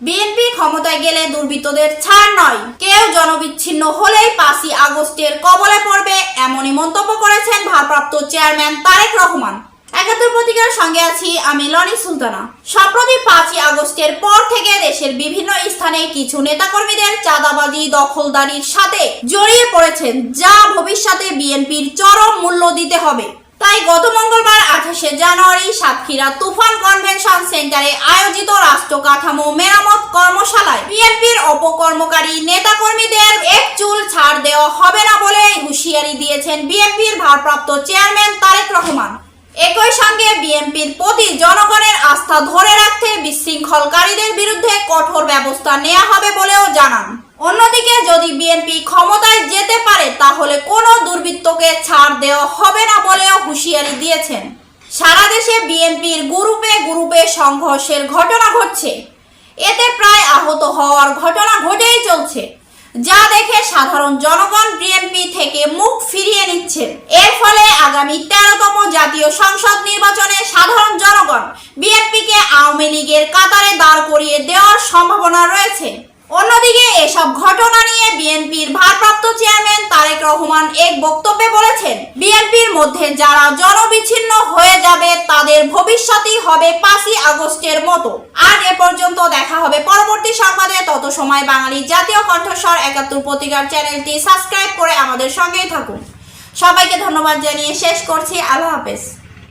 BNP ক্ষমতায় গেলে দুর্বৃত্তদের ছাড় নয়। কেউ জনবিচ্ছিন্ন হলেই পাঁচই আগস্টের কবলে পড়বে এমনই মন্তব্য করেছেন ভারপ্রাপ্ত চেয়ারম্যান তারেক রহমান। একাত্তর সঙ্গে আছি আমি লনি সুলতানা। সম্প্রতি পাঁচই আগস্টের পর থেকে দেশের বিভিন্ন স্থানে কিছু নেতাকর্মীদের চাঁদাবাজি, দখলদারির সাথে জড়িয়ে পড়েছেন। যা ভবিষ্যতে বিএনপির চরম মূল্য দিতে হবে। তাই গত মঙ্গলবার সাতক্ষীরা তুফান কনভেনশন সেন্টারে আয়োজিত রাষ্ট্র কাঠামো মেরামত কর্মশালায় বিএনপির অপকর্মকারী নেতাকর্মীদের এক চুল ছাড় দেওয়া হবে না বলে হুঁশিয়ারি দিয়েছেন বিএনপির ভারপ্রাপ্ত চেয়ারম্যান তারেক রহমান। একই সঙ্গে বিএনপির প্রতি জনগণের আস্থা ধরে রাখতে বিশৃঙ্খলকারীদের বিরুদ্ধে কঠোর ব্যবস্থা নেওয়া হবে বলেও জানান। অন্যদিকে যদি বিএনপি ক্ষমতায় যেতে পারে, তাহলে কোনো দুর্বৃত্তকে ছাড় দেওয়া হবে না বলেও হুঁশিয়ারি দিয়েছেন। সারা দেশে বিএনপির গ্রুপে গ্রুপে সংঘর্ষের ঘটনা ঘটছে। এতে প্রায় আহত হওয়ার ঘটনা ঘটেই চলছে। যা দেখে সাধারণ জনগণ বিএনপি থেকে মুখ ফিরিয়ে নিচ্ছে এর ফলে আগামী তেরোতম জাতীয় সংসদ নির্বাচনে সাধারণ জনগণ বিএনপিকে আওয়ামী লীগের কাতারে দাঁড় করিয়ে দেওয়ার সম্ভাবনা রয়েছে। অন্যদিকে এসব ঘটনা নিয়ে বিএনপির ভারপ্রাপ্ত চেয়ারম্যান তারেক রহমান এক বক্তব্যে বলেছেন, বিএনপির মধ্যে যারা জনবিচ্ছিন্ন যাবে তাদের ভবিষ্যৎই হবে পাঁচই আগস্টের মতো। আর এ পর্যন্ত দেখা হবে পরবর্তী সংবাদে। তত সময় বাঙালি জাতীয় কণ্ঠস্বর একাত্তর পত্রিকার চ্যানেলটি সাবস্ক্রাইব করে আমাদের সঙ্গেই থাকুন। সবাইকে ধন্যবাদ জানিয়ে শেষ করছি। আল্লাহ হাফেজ।